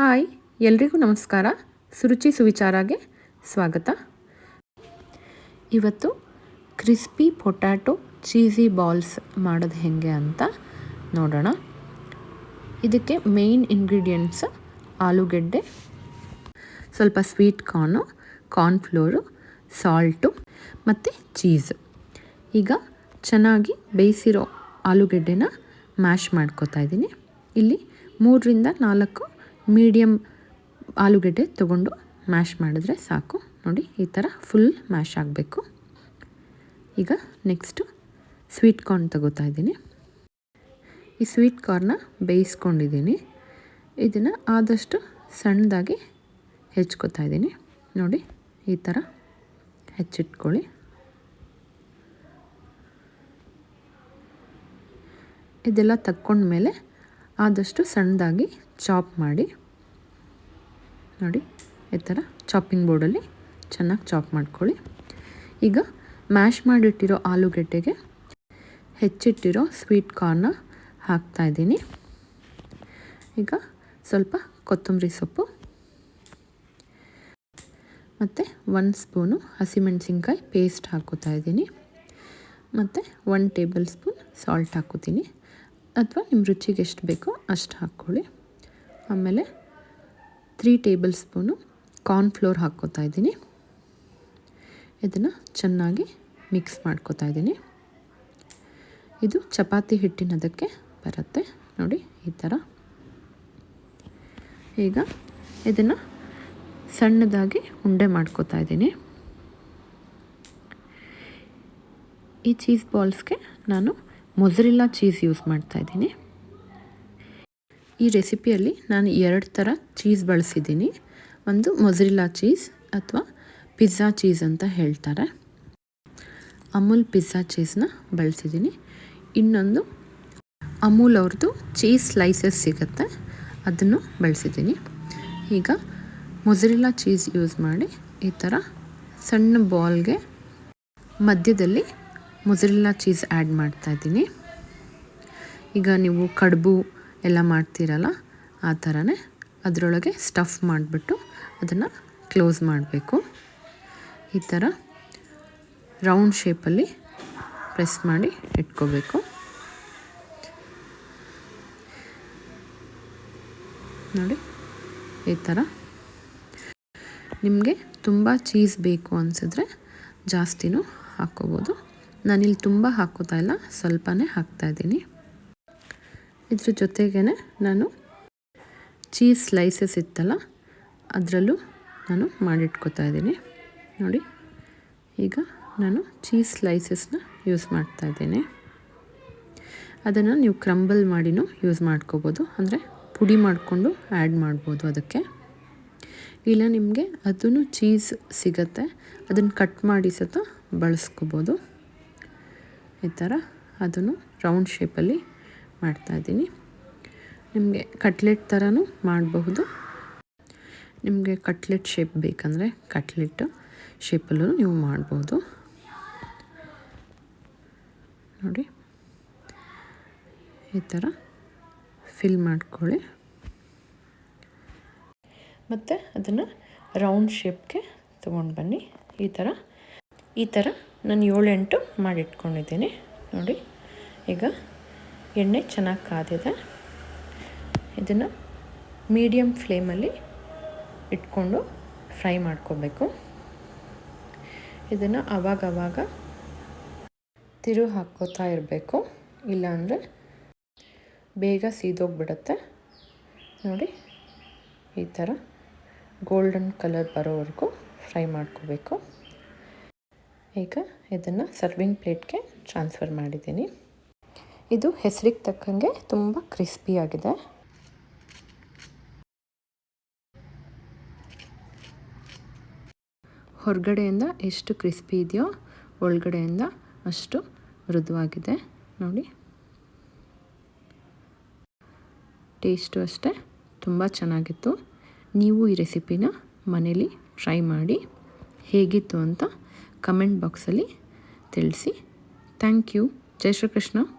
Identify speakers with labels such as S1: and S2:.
S1: Hi, ಎಲ್ರಿಗೂ ನಮಸ್ಕಾರ. ಸುರುಚಿ ಸುವಿಚಾರಾಗೆ ಸ್ವಾಗತ. ಇವತ್ತು ಕ್ರಿಸ್ಪಿ ಪೊಟ್ಯಾಟೊ ಚೀಸಿ ಬಾಲ್ಸ್ ಮಾಡೋದು ಹೇಗೆ ಅಂತ ನೋಡೋಣ. ಇದಕ್ಕೆ ಮೇಯ್ನ್ ಇಂಗ್ರೀಡಿಯೆಂಟ್ಸ್ ಆಲೂಗೆಡ್ಡೆ, ಸ್ವಲ್ಪ ಸ್ವೀಟ್ ಕಾರ್ನು ಕಾರ್ನ್ಫ್ಲೋರು ಸಾಲ್ಟು ಮತ್ತು ಚೀಸ್. ಈಗ ಚೆನ್ನಾಗಿ ಬೇಯಿಸಿರೋ ಆಲೂಗೆಡ್ಡೆನ ಮ್ಯಾಶ್ ಮಾಡ್ಕೋತಾ ಇದ್ದೀನಿ. ಇಲ್ಲಿ ಮೂರರಿಂದ ನಾಲ್ಕು ಮೀಡಿಯಮ್ ಆಲೂಗೆಡ್ಡೆ ತೊಗೊಂಡು ಮ್ಯಾಶ್ ಮಾಡಿದ್ರೆ ಸಾಕು. ನೋಡಿ, ಈ ಥರ ಫುಲ್ ಮ್ಯಾಶ್ ಆಗಬೇಕು. ಈಗ ನೆಕ್ಸ್ಟು ಸ್ವೀಟ್ ಕಾರ್ನ್ ತಗೋತಾ ಇದ್ದೀನಿ. ಈ ಸ್ವೀಟ್ ಕಾರ್ನ ಬೇಯಿಸ್ಕೊಂಡಿದ್ದೀನಿ. ಇದನ್ನು ಆದಷ್ಟು ಸಣ್ಣದಾಗಿ ಹೆಚ್ಕೋತಾ ಇದ್ದೀನಿ. ನೋಡಿ, ಈ ಥರ ಹೆಚ್ಚಿಟ್ಕೊಳ್ಳಿ. ಇದೆಲ್ಲ ತಕ್ಕೊಂಡ್ಮೇಲೆ ಆದಷ್ಟು ಸಣ್ಣದಾಗಿ ಚಾಪ್ ಮಾಡಿ ನೋಡಿ, ಈ ಥರ ಚಾಪಿಂಗ್ ಬೋರ್ಡಲ್ಲಿ ಚೆನ್ನಾಗಿ ಚಾಪ್ ಮಾಡ್ಕೊಳ್ಳಿ. ಈಗ ಮ್ಯಾಶ್ ಮಾಡಿಟ್ಟಿರೋ ಆಲೂಗಡ್ಡೆಗೆ ಹೆಚ್ಚಿಟ್ಟಿರೋ ಸ್ವೀಟ್ ಕಾರ್ನ ಹಾಕ್ತಾಯಿದ್ದೀನಿ ಈಗ ಸ್ವಲ್ಪ ಕೊತ್ತಂಬರಿ ಸೊಪ್ಪು, ಮತ್ತು ಒಂದು ಸ್ಪೂನು ಹಸಿಮೆಣಸಿನ್ಕಾಯಿ ಪೇಸ್ಟ್ ಹಾಕೋತಾ ಇದ್ದೀನಿ. ಮತ್ತು ಒನ್ ಟೇಬಲ್ ಸ್ಪೂನ್ ಸಾಲ್ಟ್ ಹಾಕೋತೀನಿ. ಅಥವಾ ನಿಮ್ಮ ರುಚಿಗೆ ಎಷ್ಟು ಬೇಕೋ ಅಷ್ಟು ಹಾಕ್ಕೊಳ್ಳಿ. ಆಮೇಲೆ ತ್ರೀ ಟೇಬಲ್ ಸ್ಪೂನು ಕಾರ್ನ್ಫ್ಲೋರ್ ಹಾಕ್ಕೋತಾ ಇದ್ದೀನಿ. ಇದನ್ನು ಚೆನ್ನಾಗಿ ಮಿಕ್ಸ್ ಮಾಡ್ಕೋತಾ ಇದ್ದೀನಿ. ಇದು ಚಪಾತಿ ಹಿಟ್ಟಿನದಕ್ಕೆ ಬರುತ್ತೆ. ನೋಡಿ, ಈ ಥರ ಈಗ ಇದನ್ನು ಸಣ್ಣದಾಗಿ ಉಂಡೆ ಮಾಡ್ಕೋತಾ ಇದ್ದೀನಿ. ಈ ಚೀಸ್ ಬಾಲ್ಸ್ಗೆ ನಾನು ಮೊಸರಿಲ್ಲ ಚೀಸ್ ಯೂಸ್ ಮಾಡ್ತಾ ಇದ್ದೀನಿ. ಈ ರೆಸಿಪಿಯಲ್ಲಿ ನಾನು ಎರಡು ಥರ ಚೀಸ್ ಬಳಸಿದ್ದೀನಿ. ಒಂದು ಮೊಜ್ರಿಲ್ಲಾ ಚೀಸ್ ಅಥವಾ ಪಿಜ್ಜಾ ಚೀಸ್ ಅಂತ ಹೇಳ್ತಾರೆ. ಅಮೂಲ್ ಪಿಜ್ಜಾ ಚೀಸ್ನ ಬಳಸಿದ್ದೀನಿ. ಇನ್ನೊಂದು ಅಮೂಲ್ ಅವ್ರದ್ದು ಚೀಸ್ ಸ್ಲೈಸಸ್ ಸಿಗುತ್ತೆ, ಅದನ್ನು ಬಳಸಿದ್ದೀನಿ. ಈಗ ಮೊಸರಿಲ್ಲಾ ಚೀಸ್ ಯೂಸ್ ಮಾಡಿ ಈ ಥರ ಸಣ್ಣ ಬಾಲ್ಗೆ ಮಧ್ಯದಲ್ಲಿ ಮೊಸರಿಲ್ಲಾ ಚೀಸ್ ಆ್ಯಡ್ ಮಾಡ್ತಾಯಿದ್ದೀನಿ ಈಗ ನೀವು ಕಡುಬು ಎಲ್ಲ ಮಾಡ್ತೀರಲ್ಲ? ಆ ಥರನೇ ಅದರೊಳಗೆ ಸ್ಟಫ್ ಮಾಡಿಬಿಟ್ಟು ಅದನ್ನು ಕ್ಲೋಸ್ ಮಾಡಬೇಕು. ಈ ಥರ ರೌಂಡ್ ಶೇಪಲ್ಲಿ ಪ್ರೆಸ್ ಮಾಡಿ ಇಟ್ಕೋಬೇಕು. ನೋಡಿ, ಈ ಥರ. ನಿಮಗೆ ತುಂಬ ಚೀಸ್ ಬೇಕು ಅನಿಸಿದ್ರೆ ಜಾಸ್ತಿನೂ ಹಾಕ್ಕೋಬೋದು. ನಾನಿಲ್ಲಿ ತುಂಬ ಹಾಕೋತಾ ಇಲ್ಲ, ಸ್ವಲ್ಪನೇ ಹಾಕ್ತಾಯಿದ್ದೀನಿ ಇದ್ರ ಜೊತೆಗೇ ನಾನು ಚೀಸ್ ಸ್ಲೈಸಸ್ ಇತ್ತಲ್ಲ, ಅದರಲ್ಲೂ ನಾನು ಮಾಡಿಟ್ಕೋತಾ ಇದ್ದೀನಿ. ನೋಡಿ, ಈಗ ನಾನು ಚೀಸ್ ಸ್ಲೈಸಸ್ನ ಯೂಸ್ ಮಾಡ್ತಾ ಇದ್ದೀನಿ. ಅದನ್ನು ನೀವು ಕ್ರಂಬಲ್ ಮಾಡಿನೂ ಯೂಸ್ ಮಾಡ್ಕೋಬೋದು. ಅಂದರೆ ಪುಡಿ ಮಾಡಿಕೊಂಡು ಆ್ಯಡ್ ಮಾಡ್ಬೋದು ಅದಕ್ಕೆ. ಇಲ್ಲ ನಿಮಗೆ ಅದೂ ಚೀಸ್ ಸಿಗತ್ತೆ, ಅದನ್ನು ಕಟ್ ಮಾಡಿ ಸತ ಬಳಸ್ಕೋಬೋದು. ಈ ಥರ ಅದನ್ನು ರೌಂಡ್ ಶೇಪಲ್ಲಿ ಮಾಡ್ತಾಯಿದ್ದೀನಿ ನಿಮಗೆ ಕಟ್ಲೆಟ್ ಥರನೂ ಮಾಡಬಹುದು. ನಿಮಗೆ ಕಟ್ಲೆಟ್ ಶೇಪ್ ಬೇಕಂದರೆ ಕಟ್ಲೆಟ್ ಶೇಪಲ್ಲೂ ನೀವು ಮಾಡ್ಬೋದು ನೋಡಿ. ಈ ಥರ ಫಿಲ್ ಮಾಡ್ಕೊಳ್ಳಿ. ಮತ್ತು ಅದನ್ನು ರೌಂಡ್ ಶೇಪ್ಗೆ ತೊಗೊಂಡು ಬನ್ನಿ. ಈ ಥರ ಈ ಥರ ನಾನು ಏಳೆಂಟು ಮಾಡಿಟ್ಕೊಂಡಿದ್ದೀನಿ. ನೋಡಿ. ಈಗ ಎಣ್ಣೆ ಚೆನ್ನಾಗಿ ಕಾದಿದೆ. ಇದನ್ನು ಮೀಡಿಯಮ್ ಫ್ಲೇಮಲ್ಲಿ ಇಟ್ಕೊಂಡು ಫ್ರೈ ಮಾಡ್ಕೋಬೇಕು. ಇದನ್ನು ಅವಾಗವಾಗ ತಿರು ಹಾಕೋತಾ ಇರಬೇಕು. ಇಲ್ಲಾಂದರೆ ಬೇಗ ಸೀದೋಗ್ಬಿಡುತ್ತೆ. ನೋಡಿ, ಈ ಥರ ಗೋಲ್ಡನ್ ಕಲರ್ ಬರೋವರೆಗೂ ಫ್ರೈ ಮಾಡ್ಕೋಬೇಕು. ಈಗ ಇದನ್ನು ಸರ್ವಿಂಗ್ ಪ್ಲೇಟ್ಗೆ ಟ್ರಾನ್ಸ್ಫರ್ ಮಾಡಿದ್ದೀನಿ. ಇದು ಹೆಸರಿಗೆ ತಕ್ಕಂಗೆ ತುಂಬ ಕ್ರಿಸ್ಪಿಯಾಗಿದೆ ಹೊರಗಡೆಯಿಂದ ಎಷ್ಟು ಕ್ರಿಸ್ಪಿ ಇದೆಯೋ ಒಳಗಡೆಯಿಂದ ಅಷ್ಟು ಮೃದುವಾಗಿದೆ. ನೋಡಿ. ಟೇಸ್ಟು ಅಷ್ಟೇ, ತುಂಬ ಚೆನ್ನಾಗಿತ್ತು. ನೀವು ಈ ರೆಸಿಪಿನ ಮನೇಲಿ ಟ್ರೈ ಮಾಡಿ, ಹೇಗಿತ್ತು ಅಂತ ಕಮೆಂಟ್ ಬಾಕ್ಸಲ್ಲಿ ತಿಳಿಸಿ. Thank you. ಜೈ ಶ್ರೀಕೃಷ್ಣ.